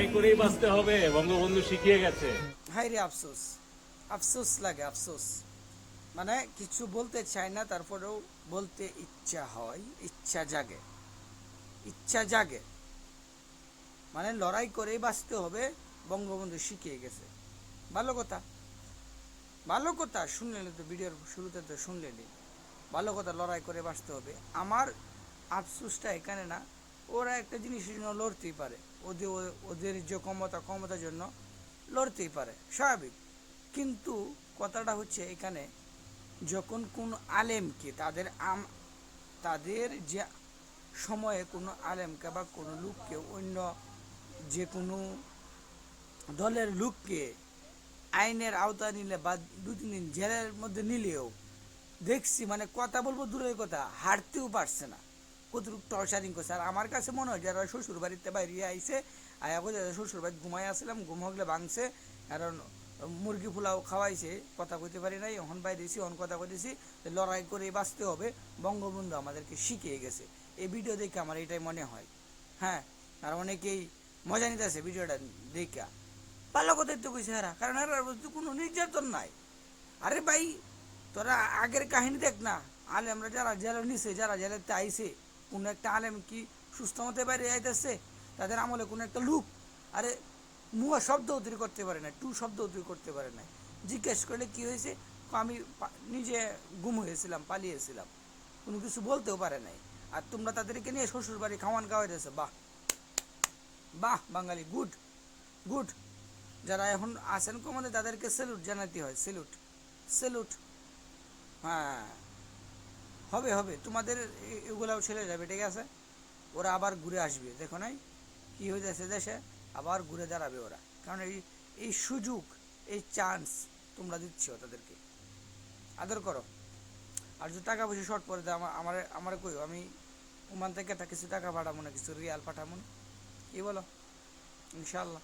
লড়াই করেই বাঁচতে হবে, বঙ্গবন্ধু শিখিয়ে গেছে। হাই রে, আফসোস। আফসোস লাগে, আফসোস। মানে কিছু বলতে চায় না, তারপরেও বলতে ইচ্ছা হয়, ইচ্ছা জাগে। ইচ্ছা জাগে। মানে লড়াই করেই বাঁচতে হবে, বঙ্গবন্ধু শিখিয়ে গেছে। ভালো কথা। ভালো কথা, শুনলেন তো ভিডিওর শুরুতে তো শুনলেনই। ভালো কথা, লড়াই করে বাঁচতে হবে। আমার আফসোসটা এখানে না ওরা একটা জিনিসের জন্য লড়তেই পারে। ওদের ওদের যে ক্ষমতা, ক্ষমতার জন্য লড়তেই পারে, স্বাভাবিক। কিন্তু কথাটা হচ্ছে এখানে, যখন কোন আলেমকে, তাদের আম, তাদের যে সময়ে কোনো আলেমকে বা কোনো লোককে, অন্য যে কোনো দলের লোককে আইনের আওতায় নিলে বা দু তিন দিন জেলের মধ্যে নিলেও, দেখছি মানে কথা বলব দূরের কথা, হাঁটতেও পারছে না। কতটুকু টর্চারিং করছে। আর আমার কাছে মনে হয় যারা শ্বশুর বাড়িতে বাইরে আইসে আয়া করে শ্বশুর বাড়ি ঘুমাই আসলাম ঘুম হগলে ভাঙছে, কারণ মুরগি পোলাও খাওয়াইছে, কথা কইতে পারি নাই, এখন বাইরেছি অন কথা কইতেছি লড়াই করে বাঁচতে হবে, বঙ্গবন্ধু আমাদেরকে শিখিয়ে গেছে। এই ভিডিও দেখে আমার এটাই মনে হয়। হ্যাঁ আর অনেকেই মজা নিতেছে ভিডিওটা দেখা। ভালো কথাই তো কইছে হারা কারণ হারা বস্তু কোনো নির্যাতন নাই। আরে ভাই, তোরা আগের কাহিনী দেখ না, আলে আমরা যারা জেলের নিছে, যারা জেলেতে আইছে কোনো একটা আলেম কি সুস্থ মতে বাইরে আইতেছে তাদের আমলে কোনো একটা লুক, আরে মুয়া শব্দ উদ্রি করতে পারে না, টু শব্দ উদ্রি করতে পারে না। জিজ্ঞেস করলে কি হয়েছে? আমি নিজে গুম হয়েছিলাম, পালিয়েছিলাম। কোনো কিছু বলতেও পারে নাই। আর তোমরা তাদেরকে নিয়ে শ্বশুর বাড়ি খাওয়ান খাওয়াইতেছে, বাহ। বাহ, বাঙালি, গুড গুড। যারা এখন আসেন কমানে তাদেরকে সেলুট জানাতে হয়, সেলুট সেলুট। হ্যাঁ। হবে হবে। তোমাদের এগুলাও ছেড়ে যাবে, ঠিক আছে? ওরা আবার ঘুরে আসবে, দেখো নাই? কি হয়ে যাচ্ছে দেশে? আবার ঘুরে দাঁড়াবে ওরা। কারণ এই এই সুযোগ, এই চান্স তোমরা দিচ্ছ তাদেরকে। আদর করো। আর যদি টাকা পয়সা শর্ট পরে দেয় আমার আমার কই আমি ওমান থেকে একটা কিছু টাকা পাঠাবো না, কিছু রিয়াল পাঠাবো না। কি বলো? ইনশাল্লাহ